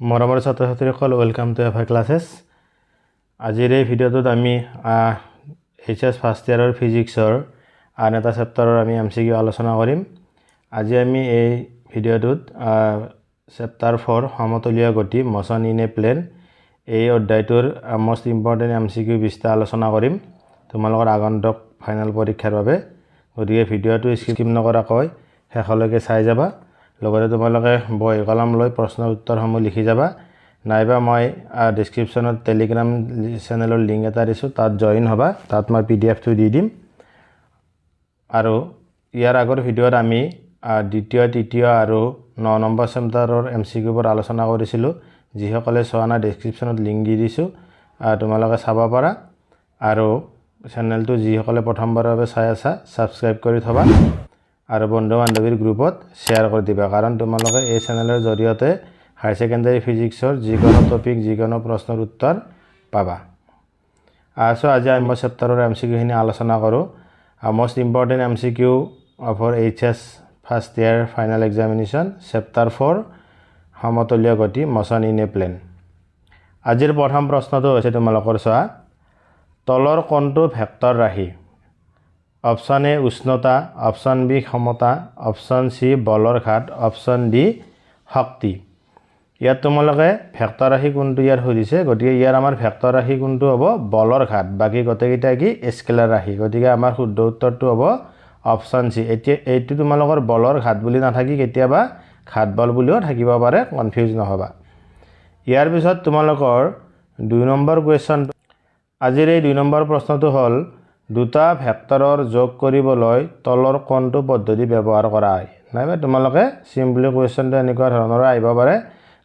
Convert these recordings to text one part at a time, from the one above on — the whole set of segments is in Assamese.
মৰমৰ ছাত্ৰ ছাত্ৰীসকল welcome to F I classes আজিৰ এই ভিডিঅ'টোত আমি এইচ এছ ফাৰ্ষ্ট ইয়াৰৰ ফিজিক্সৰ আন এটা চেপ্টাৰৰ আমি এম চি কিউ আলোচনা কৰিম। আজি আমি এই ভিডিঅ'টোত চেপ্টাৰ ফ'ৰ সমতলীয় গতি মচন ইন এ প্লেন এই অধ্যায়টোৰ most important M C Q বিছটা আলোচনা কৰিম। তোমালোকৰ আগন্তুক ফাইনেল পৰীক্ষাৰ বাবে। গতিকে ভিডিঅ'টো স্কিপ নকৰাকৈ শেষলৈকে চাই যাবা। লগতে তোমালোকে বহী কলম লৈ প্ৰশ্নৰ উত্তৰসমূহ লিখি যাবা। নাইবা মই ডিছক্ৰিপশ্যনত টেলিগ্ৰাম চেনেলৰ লিংক এটা দিছোঁ তাত জইন হ'বা তাত মই পি ডি এফটো দি দিম। আৰু ইয়াৰ আগৰ ভিডিঅ'ত আমি দ্বিতীয় তৃতীয় আৰু ন নম্বৰ চেপ্টাৰৰ এম চি কিউবোৰ আলোচনা কৰিছিলোঁ যিসকলে চোৱা নাই ডিছক্ৰিপশ্যনত লিংক দি দিছোঁ তোমালোকে চাব পাৰা। আৰু চেনেলটো যিসকলে প্ৰথমবাৰৰ বাবে চাই আছা ছাবস্ক্ৰাইব কৰি থ'বা। আৰু বন্ধু বান্ধৱীৰ গ্ৰুপত শ্বেয়াৰ কৰি দিবা। কাৰণ তোমালোকে এই চেনেলৰ জৰিয়তে হায়াৰ ছেকেণ্ডেৰী ফিজিক্সৰ যিকোনো টপিক যিকোনো প্ৰশ্নৰ উত্তৰ পাবা। চ' আজি আমি চেপ্টাৰৰ এম চি কিউখিনি আলোচনা কৰোঁ। Most important M C Q for H S first year final examination chapter four সমতলীয় গতি মচন ইন এ প্লেন আজিৰ প্ৰথম প্ৰশ্নটো হৈছে তোমালোকৰ চোৱা। তলৰ কোনটো ভেক্টৰ ৰাশি। অপশ্যন এ উষ্ণতা অপশ্যন বি ক্ষমতা অপশ্যন চি বলৰ ঘাট অপশ্যন ডি শক্তি। ইয়াত তোমালোকে ভেক্টৰ ৰাশি কোনটো ইয়াত সুধিছে? গতিকে ইয়াৰ আমাৰ ভেক্টৰ ৰাশি কোনটো হ'ব? বলৰ ঘাট। বাকী গোটেইকেইটা কি? স্কেলাৰ ৰাশি। গতিকে আমাৰ শুদ্ধ উত্তৰটো হ'ব অপশ্যন চি। এতিয়া এইটো তোমালোকৰ বলৰ ঘাট বুলি নাথাকি কেতিয়াবা ঘাট বল বুলিও থাকিব পাৰে। কনফিউজ নহ'বা। ইয়াৰ পিছত তোমালোকৰ দুই নম্বৰ কুৱেশ্যন আজিৰ এই দুই নম্বৰ প্ৰশ্নটো হ'ল দুটা ভেক্টৰৰ যোগ কৰিবলৈ তলৰ কোনটো পদ্ধতি ব্যৱহাৰ কৰা হয়। নাইবা তোমালোকে চিম্পলি কুৱেশ্যনটো এনেকুৱা ধৰণৰ আহিব পাৰে।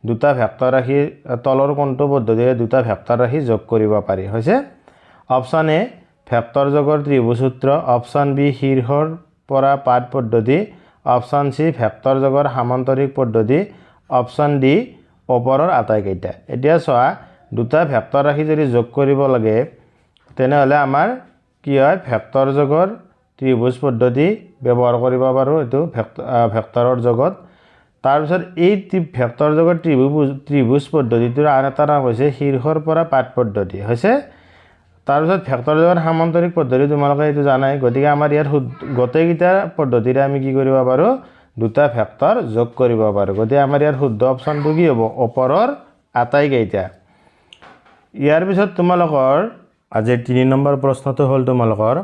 দুটা ভেক্টৰ ৰাশি তলৰ কোনটো পদ্ধতিৰে দুটা ভেক্টৰ ৰাশি যোগ কৰিব পাৰি। হৈছে? অপশ্যন এ ভেক্টৰ যোগৰ ত্ৰিভুজ সূত্ৰ অপশ্যন বি শীৰ্ষৰ পৰা পাঠ পদ্ধতি। অপশ্যন চি ভেক্টৰ যোগৰ সামান্তৰিক পদ্ধতি। অপশ্যন ডি ওপৰৰ আটাইকেইটা। এতিয়া চোৱা দুটা ভেক্টৰ ৰাশি যদি যোগ কৰিব লাগে তেনেহ'লে আমাৰ কি হয় ভেক্টৰ যোগৰ ত্ৰিভুজ পদ্ধতি ব্যৱহাৰ কৰিব পাৰোঁ এইটো ভেক্ট ভেক্টৰৰ যোগত তাৰপিছত এই ভেক্টৰ যোগৰ ত্ৰিভুজ ত্ৰিভুজ পদ্ধতিটোৰ আন এটা নাম হৈছে শীৰ্ষৰ পৰা পাঠ পদ্ধতি হৈছে? তাৰপিছত ভেক্টৰ যোগৰ সামান্তৰিক পদ্ধতি তোমালোকে এইটো জানাই। গতিকে আমাৰ ইয়াত গোটেইকেইটা পদ্ধতিৰে আমি কি কৰিব পাৰোঁ? দুটা ভেক্টৰ যোগ কৰিব পাৰোঁ। গতিকে আমাৰ ইয়াত শুদ্ধ অপশ্যনটো কি হ'ব? ওপৰৰ আটাইকেইটা। ইয়াৰ পিছত তোমালোকৰ আজিৰ তিনি নম্বৰ প্ৰশ্নটো হ'ল তোমালোকৰ।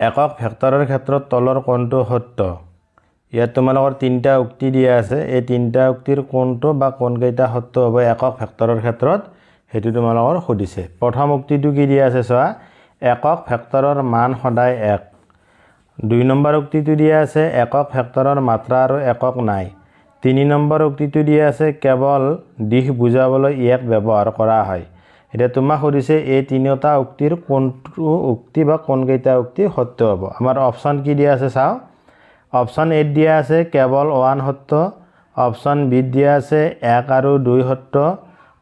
একক ভেক্টৰৰ ক্ষেত্ৰত তলৰ কোনটো সত্য। ইয়াত তোমালোকৰ তিনিটা উক্তি দিয়া আছে। এই তিনিটা উক্তিৰ কোনটো বা কোনকেইটা সত্য হ'ব একক ভেক্টৰৰ ক্ষেত্ৰত সেইটো তোমালোকৰ সুধিছে। প্ৰথম উক্তিটো কি দিয়া আছে চোৱা একক ভেক্টৰৰ মান সদায় এক। দুই নম্বৰ উক্তিটো দিয়া আছে একক ভেক্টৰৰ মাত্ৰা আৰু একক নাই। তিনি নম্বৰ উক্তিটো দিয়া আছে কেৱল দিশ বুজাবলৈ ইয়াক ব্যৱহাৰ কৰা হয়। এতিয়া তোমাক সুধিছে এই তিনিওটা উক্তিৰ কোনটো উক্তি বা কোনকেইটা উক্তি সত্য হ'ব? আমাৰ অপশ্যন কি দিয়া আছে চাওঁ। অপশ্যন এত দিয়া আছে কেৱল ওৱান সত্য। অপশ্যন বিত দিয়া আছে এক আৰু দুই সত্য।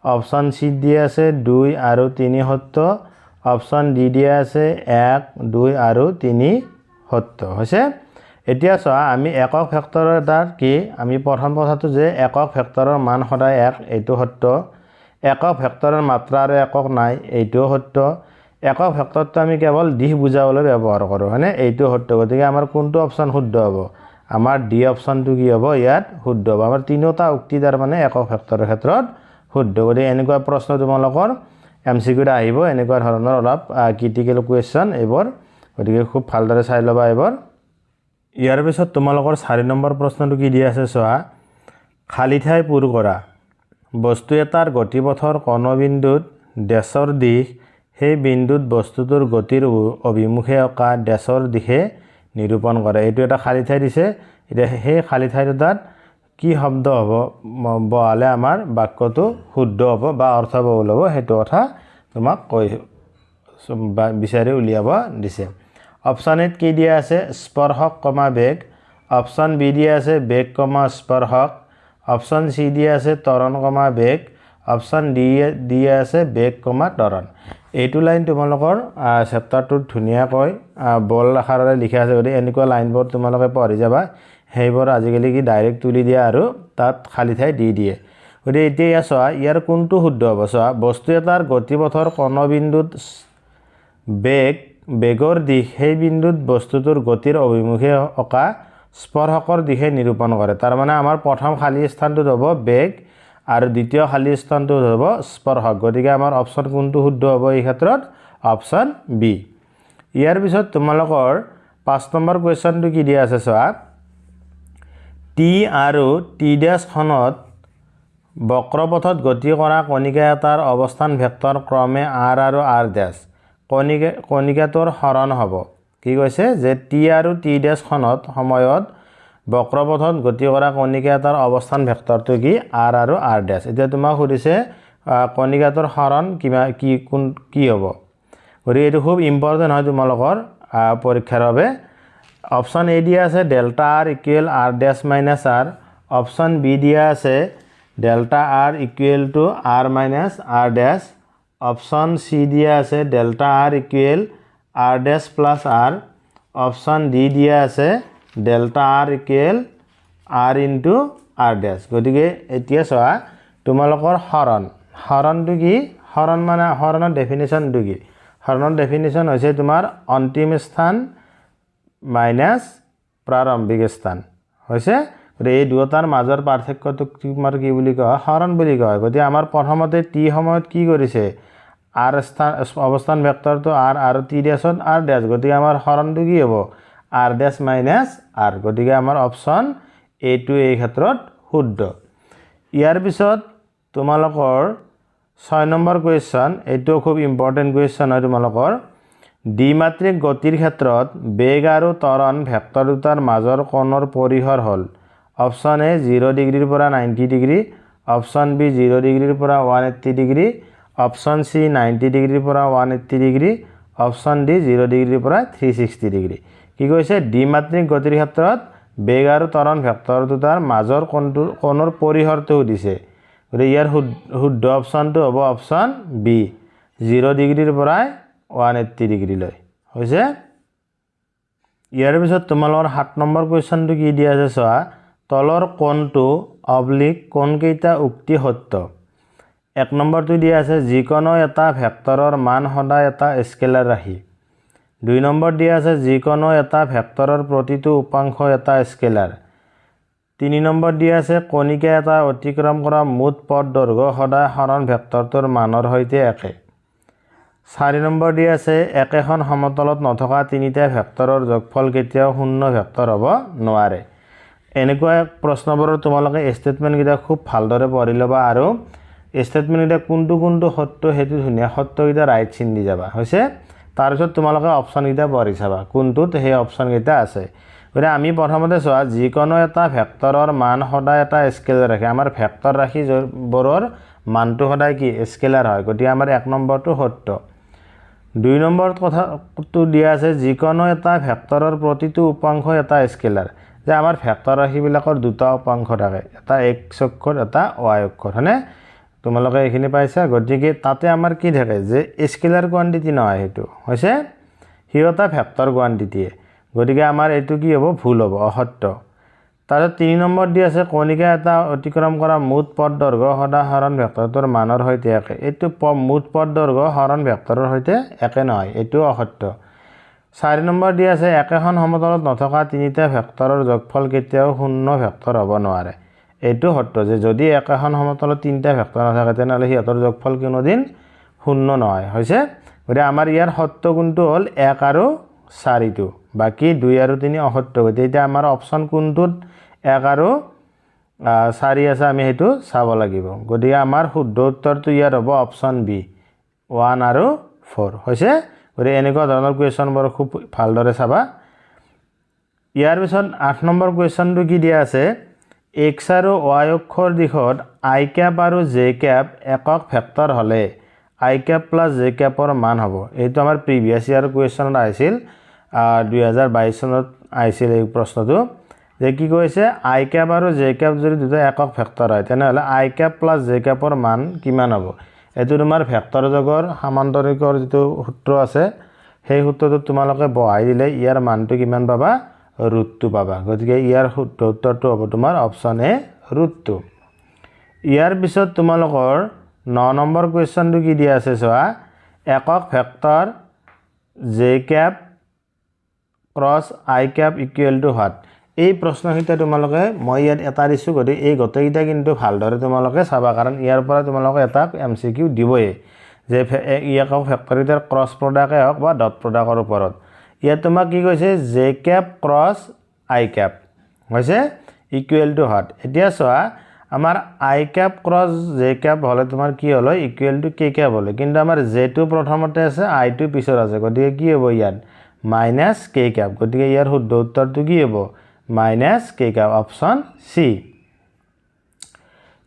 অপশ্যন চিত দিয়া আছে দুই আৰু তিনি সত্য। অপশ্যন ডি দিয়া আছে এক দুই আৰু তিনি সত্য। হৈছে? এতিয়া চোৱা আমি একক ভেক্টৰৰ এটা কি? আমি প্ৰথম কথাটো যে একক ভেক্টৰৰ মান সদায় এক এইটো সত্য। একক ভেক্টৰৰ মাত্ৰা আৰু একক নাই এইটোও সত্য। একক ভেক্টৰটো আমি কেৱল দিশ বুজাবলৈ ব্যৱহাৰ কৰোঁ হয়নে? এইটো সত্য। গতিকে আমাৰ কোনটো অপশ্যন শুদ্ধ হ'ব? আমাৰ ডি অপশ্যনটো কি হ'ব? ইয়াত শুদ্ধ হ'ব। আমাৰ তিনিওটা উক্তি তাৰমানে একক ভেক্টৰৰ ক্ষেত্ৰত শুদ্ধ। গতিকে এনেকুৱা প্ৰশ্ন তোমালোকৰ এম চি কিউত আহিব এনেকুৱা ধৰণৰ অলপ ক্ৰিটিকেল কুৱেশ্যন এইবোৰ। গতিকে খুব ভালদৰে চাই ল'বা এইবোৰ। ইয়াৰ পিছত তোমালোকৰ চাৰি নম্বৰ প্ৰশ্নটো কি দিয়া আছে চোৱা। খালী ঠাই পূৰ কৰা। বস্তু এটাৰ গতিপথৰ কোনো বিন্দুত ডেছৰ দিশ সেই বিন্দুত বস্তুটোৰ গতিৰ অভিমুখে অঁকা ডেছৰ দিশে নিৰূপণ কৰে। এইটো এটা খালী ঠাই দিছে। এতিয়া সেই খালী ঠাইটোত কি শব্দ হ'ব বহালে আমাৰ বাক্যটো শুদ্ধ হ'ব বা অৰ্থবহুল হ'ব সেইটো কথা তোমাক কৈ বিচাৰি উলিয়াব দিছে। অপশ্যন এত কি দিয়া আছে? স্পৰ্শক কমা বেগ। অপশ্যন বি দিয়া আছে বেগ কমা স্পৰ্শক। অপশ্যন চি দিয়া আছে তৰণ কমা বেগ অপশ্যন ডি দিয়া আছে বেগ কমা তৰণ। এইটো লাইন তোমালোকৰ চেপ্টাৰটোত ধুনীয়াকৈ বল আকাৰেৰে লিখা আছে। গতিকে এনেকুৱা লাইনবোৰ তোমালোকে পঢ়ি যাবা। সেইবোৰ আজিকালি কি ডাইৰেক্ট তুলি দিয়া আৰু তাত খালী ঠাই দি দিয়ে। গতিকে এতিয়া ইয়াত চোৱা ইয়াৰ কোনটো শুদ্ধ হ'ব? চোৱা বস্তু এটাৰ গতিপথৰ কৰ্ণবিন্দুত বেগ বেগৰ দিশ সেই বিন্দুত বস্তুটোৰ গতিৰ অভিমুখে অঁকা স্পৰ্শকৰ দিশে নিৰূপণ কৰে। তাৰমানে আমাৰ প্ৰথম খালী স্থানটোত হ'ব বেগ আৰু দ্বিতীয় খালী স্থানটোত হ'ব স্পৰ্শক গতিকে আমাৰ অপশ্যন কোনটো শুদ্ধ হ'ব এই ক্ষেত্ৰত অপশ্যন বি ইয়াৰ পিছত তোমালোকৰ পাঁচ নম্বৰ কুৱেশ্যনটো কি দিয়া আছে চোৱা? টি আৰু টি ডেছখনত বক্ৰপথত গতি কৰা কণিকা এটাৰ অৱস্থান ভেক্টৰ ক্ৰমে আৰ আৰু আৰ ডেছ কণিকা কণিকাটোৰ হৰণ হ'ব। কি কৈছে? যে টি আৰু টি ডেছখনত সময়ত বক্ৰপথত গতি কৰা কণিকা এটাৰ অৱস্থান ভেক্টৰটো কি? আৰ আৰু আৰ ডেছ এতিয়া তোমাক সুধিছে কণিকাটোৰ হৰণ কিমান কি কোন কি হ'ব? গতিকে এইটো খুব ইম্পৰ্টেণ্ট হয় তোমালোকৰ পৰীক্ষাৰ বাবে। অপশ্যন এ দিয়া আছে delta r equal r dash minus r. Option B দিয়া আছে delta r equal to r minus r dash option C দিয়া আছে delta r equal r dash plus r option D দিয়া আছে delta r equal r into r dash গতিকে এতিয়া চোৱা তোমালোকৰ হৰণ। হৰণটো কি? হৰণ মানে হৰণৰ ডেফিনেশ্যনটো কি? হৰণৰ ডেফিনেশ্যন হৈছে তোমাৰ অন্তিম স্থান মাইনাছ প্ৰাৰম্ভিক স্থান। হৈছে? গতিকে এই দুয়োটাৰ মাজৰ পাৰ্থক্যটোক তোমাৰ কি বুলি কোৱা হয় হৰণ বুলি কোৱা হয় গতিকে আমাৰ প্ৰথমতে টি সময়ত কি কৰিছে? আৰ স্থান অৱস্থান ভেক্টৰটো আৰ আৰু টি ডেছত আৰ ডেছ গতিকে আমাৰ হৰণটো কি হ'ব? আৰ ডেছ মাইনাছ আৰ গতিকে আমাৰ অপশ্যন এইটো এই ক্ষেত্ৰত শুদ্ধ। ইয়াৰ পিছত তোমালোকৰ ছয় নম্বৰ কুৱেশ্যন এইটো খুব ইম্পৰ্টেণ্ট কুৱেশ্যন হয় তোমালোকৰ। দ্বিমাত্ৰিক গতিৰ ক্ষেত্ৰত বেগ আৰু ত্বৰণ ভেক্টৰ দুটাৰ মাজৰ কোণৰ পৰিসৰ হ'ল অপশ্যন এ জিৰ' ডিগ্ৰীৰ পৰা ninety degree option B zero' ডিগ্ৰীৰ পৰা one eighty degree option C ninety ডিগ্ৰীৰ পৰা one eighty degree option D zero' ডিগ্ৰীৰ পৰা থ্ৰী ছিক্সটি ডিগ্ৰী কি কৈছে? দ্বিমাত্ৰিক গতিৰ ক্ষেত্ৰত বেগ আৰু ত্বৰণ ভেক্টৰ দুটাৰ মাজৰ কোণটো কোণৰ পৰিসৰটো সুধিছে গতিকে ইয়াৰ শুদ্ধ অপশ্যনটো হ'ব অপশ্যন বি। জিৰ' ডিগ্ৰীৰ পৰাই ওৱান এইট্টি ডিগ্ৰীলৈ হৈছে? ইয়াৰ পিছত তোমালোকৰ সাত নম্বৰ কুৱেশ্যনটো কি দিয়া আছে চোৱা? তলৰ কোণটো অব্লিক কোনকেইটা উক্তি সত্য? এক নম্বৰটো দিয়া আছে যিকোনো এটা ভেক্টৰৰ মান সদায় এটা স্কেলাৰ ৰাশি দুই নম্বৰ দিয়া আছে যিকোনো এটা ভেক্টৰৰ প্ৰতিটো উপাংশ এটা স্কেলাৰ। তিনি নম্বৰ দিয়া আছে কণিকা এটা অতিক্ৰম কৰা মুঠ পথ দৈৰ্ঘ্য সদায় হৰণ ভেক্টৰটোৰ মানৰ সৈতে একে। চাৰি নম্বৰ দিয়া আছে একেখন সমতলত নথকা তিনিটা ভেক্টৰৰ যোগফল কেতিয়াও শূন্য ভেক্টৰ হ'ব নোৱাৰে। এনেকুৱা প্ৰশ্নবোৰৰ তোমালোকে ষ্টেটমেণ্টকেইটা খুব ভালদৰে পঢ়ি ল'বা আৰু ষ্টেটমেণ্টকেইটা কোনটো কোনটো সত্য সেইটো ধুনীয়া। সত্যকেইটা ৰাইট চিন দি যাবা। হৈছে? তাৰপিছত তোমালোকে অপশ্যনকেইটা পঢ়ি চাবা। কোনটোত সেই অপশ্যনকেইটা আছে। গতিকে আমি প্ৰথমতে চোৱা যিকোনো এটা ভেক্টৰৰ মান সদায় এটা স্কেলাৰ ৰাখে। আমাৰ ভেক্টৰ ৰাশিবোৰৰ মানটো সদায় কি? স্কেলাৰ হয়। গতিকে আমাৰ এক নম্বৰটো সত্য। দুই নম্বৰ কথাটো দিয়া আছে যিকোনো এটা ভেক্টৰৰ প্ৰতিটো উপাংশ এটা স্কেলাৰ যে আমাৰ ভেক্টৰ ৰাশিবিলাকৰ দুটা উপাংশ থাকে। এটা এক্স অক্ষৰ এটা ৱাই অক্ষৰ। হয়নে? তোমালোকে এইখিনি পাইছা? গতিকে তাতে আমাৰ কি থাকে যে স্কেলাৰ কোৱাণ্টিটি নহয় সেইটো হৈছে? সিহঁতা ভেক্টৰ কোৱাণ্টিটিয়ে গতিকে আমাৰ এইটো কি হ'ব? ভুল হ'ব অসত্য। তাৰপিছত তিনি নম্বৰ দি আছে কণিকা এটা অতিক্ৰম কৰা মুঠ পথ দৈৰ্ঘ্য সদায় হৰণ ভেক্টৰটোৰ মানৰ সৈতে একে। এইটো প মুঠ পথ দৈৰ্ঘ্য হৰণ ভেক্টৰৰ সৈতে একে নহয় এইটো অসত্য। চাৰি নম্বৰ দি আছে একেখন সমতলত নথকা তিনিটা ভেক্টৰৰ যোগফল কেতিয়াও শূন্য ভেক্টৰ হ'ব নোৱাৰে। এইটো সত্য যে যদি একেখন সমতলত তিনিটা ভেক্টৰ নাথাকে তেনেহ'লে সিহঁতৰ যোগফল কোনোদিন শূন্য নহয়। হৈছে? গতিকে আমাৰ ইয়াৰ সত্য কোনটো হ'ল? এক আৰু চাৰিটো। বাকী দুই আৰু তিনি অসত্য। গতিকে এতিয়া আমাৰ অপশ্যন কোনটোত এক আৰু চাৰি আছে আমি সেইটো চাব লাগিব। গতিকে আমাৰ শুদ্ধ উত্তৰটো ইয়াত হ'ব অপশ্যন বি ওৱান আৰু ফ'ৰ হৈছে? গতিকে এনেকুৱা ধৰণৰ কুৱেশ্যনবোৰ খুব ভালদৰে চাবা। ইয়াৰ পিছত আঠ নম্বৰ কুৱেশ্যনটো কি দিয়া আছে? এক্স আৰু ৱাই অক্ষৰ দিশত আই কেপ আৰু জে কেপ একক ভেক্টৰ হ'লে। আই কেপ প্লাছ জে কেপৰ মান হ'ব। এইটো আমাৰ প্ৰিভিয়াছ ইয়াৰ কুৱেশ্যনত আহিছিল। দুহেজাৰ বাইছ চনত আহিছিল এই প্ৰশ্নটো। যে কি কৈছে? আই কেপ আৰু জে কেপ যদি দুটা একক ভেক্টৰ হয়, তেনেহ'লে আই কেপ প্লাছ জে কেপৰ মান কিমান হ'ব? এইটো তোমাৰ ভেক্টৰ যগৰ সামান্তৰিকৰ যিটো সূত্ৰ আছে, সেই সূত্ৰটোত তোমালোকে বহাই দিলে ইয়াৰ মানটো কিমান পাবা? ৰুটটো পাবা। গতিকে ইয়াৰ শুদ্ধ উত্তৰটো হ'ব তোমাৰ অপশ্যন এ ৰুটটো ইয়াৰ পিছত তোমালোকৰ ন নম্বৰ কুৱেশ্যনটো কি দিয়া আছে চোৱা? একক vector J cap cross I cap equal to what এই প্ৰশ্নকেইটা তোমালোকে মই ইয়াত এটা দিছোঁ গতিকে এই গোটেইকেইটা কিন্তু ভালদৰে তোমালোকে চাবা কাৰণ ইয়াৰ পৰা তোমালোকে এটা এম চি কিউ দিবই। যে একক ভেক্টৰকেইটাৰ ক্ৰছ প্ৰডাক্টেই হওক বা ডট প্ৰডাক্টৰ ওপৰত। ইয়াত তোমাক কি কৈছে? J cap cross I cap. হৈছে ইকুৱেল টু হোৱাট এতিয়া চোৱা, আমাৰ I cap cross J cap হ'লে তোমাৰ কি হ'ল? ইকুৱেল টু কে কেপ হ'লে। কিন্তু আমাৰ জেটো প্ৰথমতে আছে আইটো পিছত আছে। গতিকে কি হ'ব ইয়াত? Minus K cap. গতিকে ইয়াৰ শুদ্ধ উত্তৰটো কি হ'ব? Minus K cap. Option C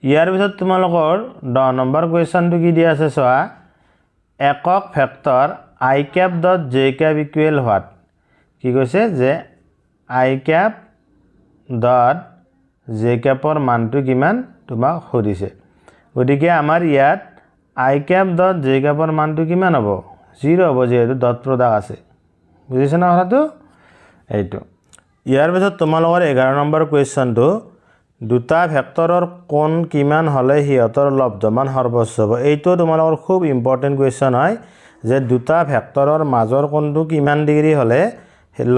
ইয়াৰ পিছত তোমালোকৰ দহ নম্বৰ কুৱেশ্যনটো কি দিয়া আছে চোৱা? একক vector I cap dot J cap equal what কি কৈছে যে আই কেপ ডট জে কেপৰ মানটো কিমান? তোমাক সুধিছে। গতিকে আমাৰ ইয়াত আই কেপ ডট জে কেপৰ মানটো কিমান হ'ব? জিৰ' হ'ব যিহেতু ডট প্ৰডাক্ট আছে। বুজিছে না কথাটো? এইটো। ইয়াৰ পিছত তোমালোকৰ এঘাৰ নম্বৰ কুৱেশ্যনটো দুটা ভেক্টৰৰ কোণ কিমান হ'লে সিহঁতৰ লব্ধমান সৰ্বোচ্চ হ'ব? এইটো তোমালোকৰ খুব ইম্পৰ্টেণ্ট কুৱেশ্যন হয়। যে দুটা ভেক্টৰৰ মাজৰ কোণটো কিমান ডিগ্ৰী হ'লে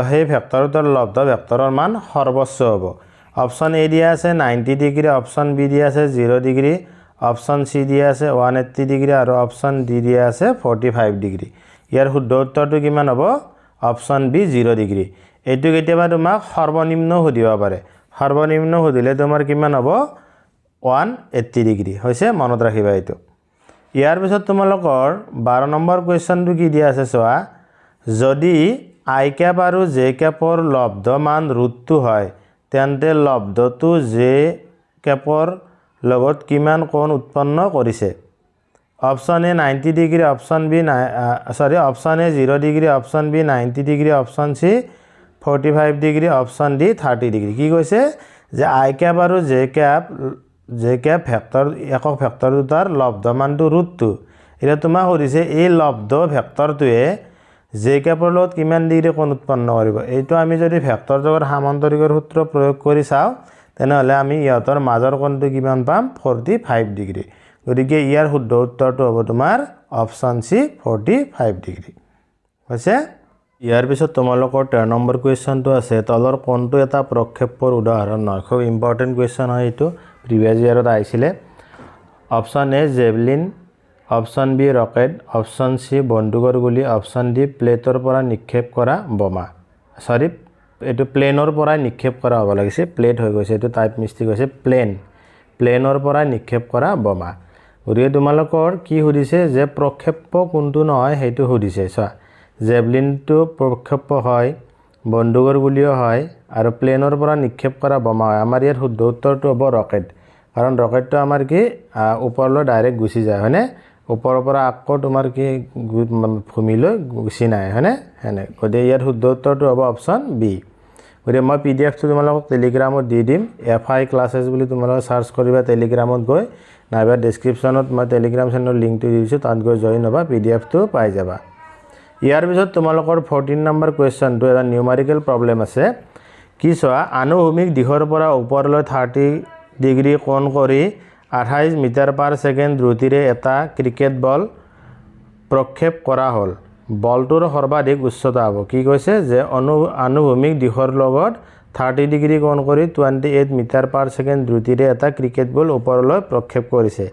সেই ভেক্টৰটোৰ লব্ধ ভেক্টৰৰ মান সৰ্বোচ্চ হ'ব। অপশ্যন এ দিয়া আছে নাইণ্টি ডিগ্ৰী। অপশ্যন বি দিয়া আছে জিৰ' ডিগ্ৰী। অপশ্যন চি দিয়া আছে ওৱান এইট্টি ডিগ্ৰী। আৰু অপশ্যন ডি দিয়া আছে ফৰ্টি ফাইভ ডিগ্ৰী। ইয়াৰ শুদ্ধ উত্তৰটো কিমান হ'ব? Option B zero' degree. এইটো কেতিয়াবা তোমাক সৰ্বনিম্ন সুধিব পাৰে। সৰ্বনিম্ন সুধিলে তোমাৰ কিমান হ'ব? One eighty degree. হৈছে মনত ৰাখিবা এইটো। ইয়াৰ পিছত তোমালোকৰ বাৰ নম্বৰ কুৱেশ্যনটো কি দিয়া আছে চোৱা? যদি আই কেপ আৰু জে কেপৰ লব্ধ মান ৰুটটো হয় তেন্তে লব্ধটো জে কেপৰ লগত কিমান কোণ উৎপন্ন কৰিছে? Option A ninety degree option B নাই চৰি option A zero' degree option B ninety degree option C forty five degree option D thirty degree. কি কৈছে যে আই কেপ আৰু J cap J cap vector একক ভেক্টৰ দুটাৰ লব্ধমানটো ৰুটটো। এতিয়া তোমাক সুধিছে এই লব্ধ ভেক্টৰটোৱে জে কেপৰ লগত কিমান ডিগ্ৰী কোণ উৎপন্ন কৰিব? এইটো আমি যদি ভেক্টৰ জগত সামান্তৰিকৰ সূত্ৰ প্ৰয়োগ কৰি চাওঁ তেনেহ'লে আমি ইহঁতৰ মাজৰ কোণটো কিমান পাম? Forty five degree. গতিকে ইয়াৰ শুদ্ধ উত্তৰটো হ'ব তোমাৰ option C forty five degree. হৈছে? ইয়াৰ পিছত তোমালোকৰ তেৰ নম্বৰ কুৱেশ্যনটো আছে। তলৰ কোনটো এটা প্ৰক্ষেপৰ উদাহৰণ নহয় খুব ইম্পৰ্টেণ্ট কুৱেশ্যন হয় এইটো। প্ৰিভিয়াছ ইয়াৰত আহিছিলে। Option A javelin option B rocket option C বন্দুকৰ গুলি অপশ্যন ডি প্লেটৰ পৰা নিক্ষেপ কৰা বোমা। চৰি এইটো প্লেনৰ পৰাই নিক্ষেপ কৰা হ'ব লাগিছে। প্লেট হৈ গৈছে। এইটো টাইপ মিষ্টেক হৈছে। প্লেন প্লেনৰ পৰা নিক্ষেপ কৰা বোমা। গতিকে তোমালোকৰ কি সুধিছে যে প্ৰক্ষেপ্য কোনটো নহয় সেইটো সুধিছে। চোৱা জেভলিনটো প্ৰক্ষেপ্য হয় বন্দুকৰ গুলিও হয় আৰু প্লেনৰ পৰা নিক্ষেপ কৰা বোমা হয়। আমাৰ ইয়াৰ শুদ্ধ উত্তৰটো হ'ব ৰকেট কাৰণ ৰকেটটো আমাৰ কি ওপৰলৈ ডাইৰেক্ট গুচি যায় হয়নে? ওপৰৰ পৰা আকৌ তোমাৰ কি ভূমিলৈ গুচি নাই হয়নে? সেনে গতিকে ইয়াত শুদ্ধ উত্তৰটো হ'ব অপশ্যন বি। গতিকে মই পি ডি এফটো তোমালোকক টেলিগ্ৰামত দি দিম এফ আই ক্লাছেছ বুলি তোমালোকে চাৰ্চ কৰিবা টেলিগ্ৰামত গৈ নাইবা ডেছক্ৰিপশ্যনত মই টেলিগ্ৰাম চেনেলৰ লিংকটো দি দিছোঁ তাত গৈ জইন হ'বা পি ডি এফটো পাই যাবা। ইয়াৰ পিছত তোমালোকৰ ফৰ্টিন নম্বৰ কুৱেশ্যনটো এটা নিউমাৰিকেল প্ৰব্লেম আছে। কি চোৱা আনুভূমিক দিশৰ পৰা ওপৰলৈ থাৰ্টি ডিগ্ৰী কোণ কৰি আঠাইছ মিটাৰ পাৰ ছেকেণ্ড দ্ৰুতিৰে এটা ক্ৰিকেট বল প্ৰক্ষেপ কৰা হ'ল। বলটোৰ সৰ্বাধিক উচ্চতা হ'ব। কি কৈছে যে অনু আনুভূমিক দিশৰ লগত থাৰ্টি ডিগ্ৰী কোণ কৰি twenty eight metre per second দ্ৰুতিৰে এটা ক্ৰিকেট বল ওপৰলৈ প্ৰক্ষেপ কৰিছে।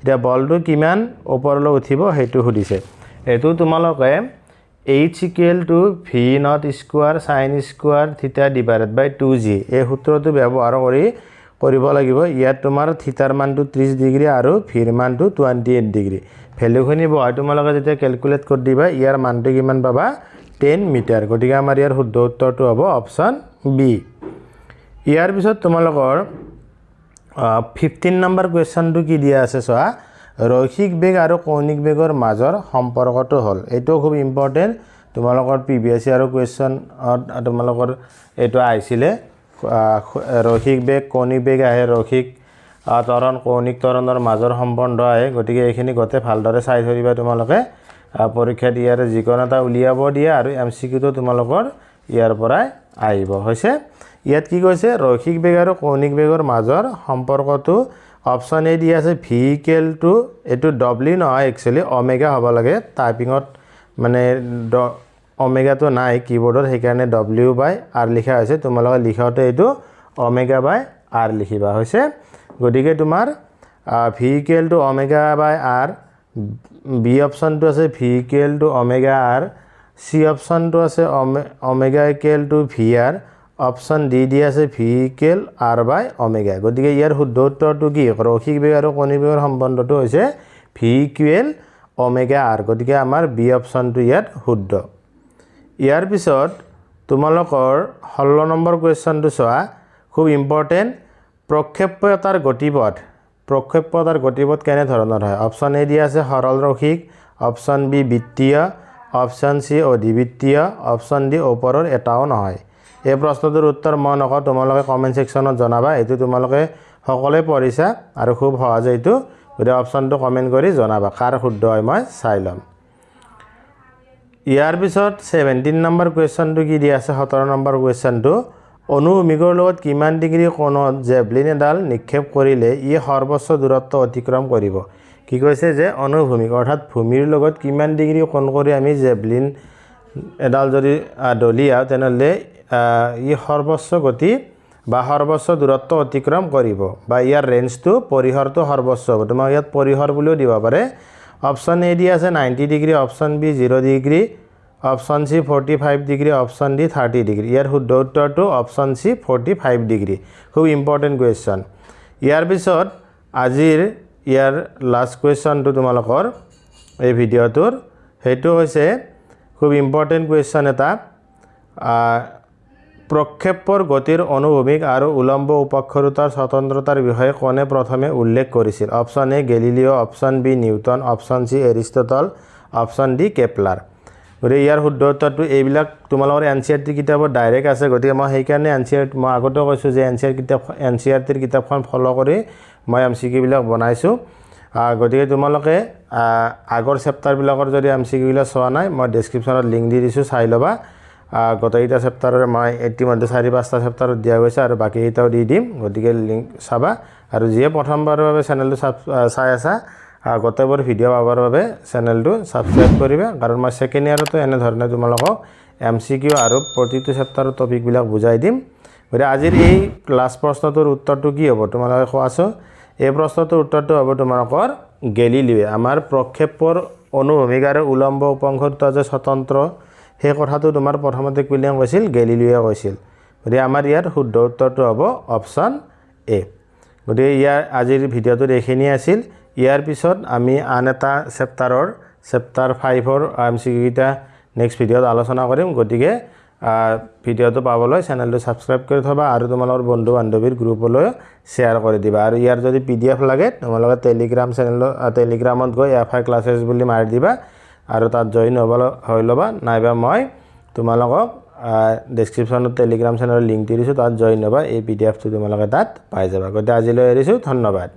এতিয়া বলটো কিমান ওপৰলৈ উঠিব সেইটো সুধিছে। এইটো তোমালোকে H equal to V naught square sine square theta divided by two G এই সূত্ৰটো ব্যৱহাৰ কৰি কৰিব লাগিব। ইয়াত তোমাৰ থিটাৰ মানটো ত্ৰিছ ডিগ্ৰী আৰু ভিৰ মানটো টুৱেণ্টি এইট ডিগ্ৰী। ভেলুখিনি বহাই তোমালোকে যেতিয়া কেলকুলেট কৰি দিবা ইয়াৰ মানটো কিমান পাবা? Ten metre. গতিকে আমাৰ ইয়াৰ শুদ্ধ উত্তৰটো হ'ব অপশ্যন বি ইয়াৰ পিছত তোমালোকৰ ফিফটিন নম্বৰ কুৱেশ্যনটো কি দিয়া আছে চোৱা? ৰৈখিক বেগ আৰু কৌণিক বেগৰ মাজৰ সম্পৰ্কটো হ'ল। এইটো খুব ইম্পৰ্টেণ্ট তোমালোকৰ পি ভি এছ চি আৰু কুৱেশ্যনত তোমালোকৰ এইটো আহিছিলে। ৰৈখিক বেগ কৌণিক বেগ আহে ৰৈখিক ত্বৰণ কৌণিক ত্বৰণৰ মাজৰ সম্বন্ধ আহে। গতিকে এইখিনি গোটেই ভালদৰে চাই থৈ তোমালোকে। পৰীক্ষাত ইয়াৰ যিকোনো এটা উলিয়াব দিয়ে আৰু এম চি কিউটো তোমালোকৰ ইয়াৰ পৰাই আহিব। হৈছে? ইয়াত কি কৈছে? ৰৈখিক বেগ আৰু কৌণিক বেগৰ মাজৰ সম্পৰ্কটো অপশ্যন এ দি আছে ভিহিকেল টু এইটো ডব্লিউ নহয় একচুৱেলি অমেগা হ'ব লাগে। টাইপিঙত মানে ড অমেগাটো নাই কীবৰ্ডত সেইকাৰণে ডব্লিউ বাই আৰ লিখা হৈছে। তোমালোকে লিখাওঁতে এইটো অমেগা বাই আৰ লিখিবা হৈছে? গতিকে তোমাৰ v equal to omega by r B অপশ্যনটো আছে v equal to omega r C অপশ্যনটো আছে অমে omega equal to v r option D দি আছে ভিহিকেল আৰ বাই অমেগা গতিকে ইয়াৰ শুদ্ধ উত্তৰটো কি? ৰসিক বেগ আৰু কণিক বেগৰ সম্বন্ধটো হৈছে ভিহিকুৱেল অমেগা আৰ গতিকে আমাৰ বি অপশ্যনটো ইয়াত শুদ্ধ। ইয়াৰ পিছত তোমালোকৰ ষোল্ল নম্বৰ কুৱেশ্যনটো চোৱা। খুব ইম্পৰ্টেণ্ট প্ৰক্ষেপ্যতাৰ গতিপথ। প্ৰক্ষেপ্যতাৰ গতিপথ কেনেধৰণৰ হয়? অপশ্যন এ দিয়া আছে সৰল ৰসিক। অপশ্যন বি বৃত্তীয়। অপশ্যন চি অধিবৃত্তীয়। অপশ্যন ডি ওপৰৰ এটাও নহয়। এই প্ৰশ্নটোৰ উত্তৰ মই নকওঁ তোমালোকে কমেণ্ট ছেকশ্যনত জনাবা এইটো তোমালোকে সকলোৱে পঢ়িছা আৰু খুব সহজে এইটো গতিকে অপশ্যনটো কমেণ্ট কৰি জনাবা কাৰ শুদ্ধ হয় মই চাই ল'ম। ইয়াৰ পিছত ছেভেণ্টিন নম্বৰ কুৱেশ্যনটো কি দিয়া আছে সোতৰ নম্বৰ কুৱেশ্যনটো অনুভূমিকৰ লগত কিমান ডিগ্ৰী কোণত জেভলিন এডাল নিক্ষেপ কৰিলে ই সৰ্বোচ্চ দূৰত্ব অতিক্ৰম কৰিব? কি কৈছে যে অনুভূমিক অৰ্থাৎ ভূমিৰ লগত কিমান ডিগ্ৰী কোণ কৰি আমি জেভলিন এডাল যদি দলিয়াওঁ তেনেহ'লে ই সৰ্বোচ্চ গতি বা সৰ্বোচ্চ দূৰত্ব অতিক্ৰম কৰিব বা ইয়াৰ ৰেঞ্জটো পৰিসৰটো সৰ্বোচ্চ হ'ব তোমাক ইয়াত পৰিসৰ বুলিও দিব পাৰে। অপশ্যন এ দি আছে ninety degree option B zero' degree option C forty five degree option D thirty degree ইয়াৰ শুদ্ধ উত্তৰটো option C forty five degree খুব ইম্পৰ্টেণ্ট কুৱেশ্যন ইয়াৰ পিছত আজিৰ ইয়াৰ লাষ্ট কুৱেশ্যনটো তোমালোকৰ এই ভিডিঅ'টোৰ। সেইটো হৈছে খুব ইম্পৰ্টেণ্ট কুৱেশ্যন এটা। প্ৰক্ষেপৰ গতিৰ অনুভূমিক আৰু উলম্ব উপক্ষৰুতাৰ স্বতন্ত্ৰতাৰ বিষয়ে কোনে প্ৰথমে উল্লেখ কৰিছিল। Option A Galileo' option B Newton option C Aristotle option D Kepler. গতিকে ইয়াৰ শুদ্ধ উত্তৰটো এইবিলাক তোমালোকৰ এন চি আৰ টি কিতাপত ডাইৰেক্ট আছে। গতিকে মই সেইকাৰণে এন চি আৰ মই আগতেও কৈছোঁ যে এন চি আৰ কিতাপ এন চি আৰ টিৰ কিতাপখন ফ'ল' কৰি মই এম চি কিউবিলাক বনাইছোঁ। গতিকে তোমালোকে আগৰ চেপ্টাৰবিলাকৰ যদি এম চি কিউবিলাক চোৱা নাই মই ডেছক্ৰিপশ্যনত লিংক দি দিছোঁ চাই ল'বা। আহ, গোটেইকেইটা চেপ্টাৰৰ মই ইতিমধ্যে চাৰি পাঁচটা চেপ্টাৰত দিয়া গৈছে আৰু বাকীকেইটাও দি দিম। গতিকে লিংক চাবা। আৰু যিয়ে প্ৰথমবাৰৰ বাবে চেনেলটো চাব চাই আছা গোটেইবোৰ ভিডিঅ' পাবৰ বাবে চেনেলটো ছাবস্ক্ৰাইব কৰিবা। কাৰণ মই ছেকেণ্ড ইয়াৰতো এনেধৰণে তোমালোকক এম চি কিউ আৰু প্ৰতিটো চেপ্টাৰৰ টপিকবিলাক বুজাই দিম। গতিকে আজিৰ এই লাষ্ট প্ৰশ্নটোৰ উত্তৰটো কি হ'ব তোমালোকে কোৱাচোন? এই প্ৰশ্নটোৰ উত্তৰটো হ'ব তোমালোকৰ গেলিলিৱে আমাৰ প্ৰক্ষেপৰ অনুভূমিক আৰু উলম্ব উপাংশত যে স্বতন্ত্ৰ সেই কথাটো তোমাৰ প্ৰথমতে কুইলিয়াম কৈছিল গেলিলিৱে কৈছিল। গতিকে আমাৰ ইয়াৰ শুদ্ধ উত্তৰটো হ'ব অপশ্যন এ। গতিকে ইয়াৰ আজিৰ ভিডিঅ'টোত এইখিনিয়ে আছিল। ইয়াৰ পিছত আমি আন এটা চেপ্টাৰৰ চেপ্টাৰ ফাইভৰ এম চি কিউকেইটা নেক্সট ভিডিঅ'ত আলোচনা কৰিম। গতিকে ভিডিঅ'টো পাবলৈ চেনেলটো ছাবস্ক্ৰাইব কৰি থবা আৰু তোমালোকৰ বন্ধু বান্ধৱীৰ গ্ৰুপলৈ শ্বেয়াৰ কৰি দিবা। আৰু ইয়াৰ যদি পি ডি এফ লাগে তোমালোকে টেলিগ্ৰাম চেনেলত টেলিগ্ৰামত গৈ এফ আই ক্লাছেছ বুলি মাৰি দিবা। আৰু তাত জইন হ'ব হৈ ল'বা। নাইবা মই তোমালোকক ডেছক্ৰিপশ্যনত টেলিগ্ৰাম চেনেলৰ লিংক দি দিছোঁ তাত জইন হ'বা। এই পি ডি এফটো তোমালোকে তাত পাই যাবা। গতিকে আজিলৈ এৰিছোঁ। ধন্যবাদ।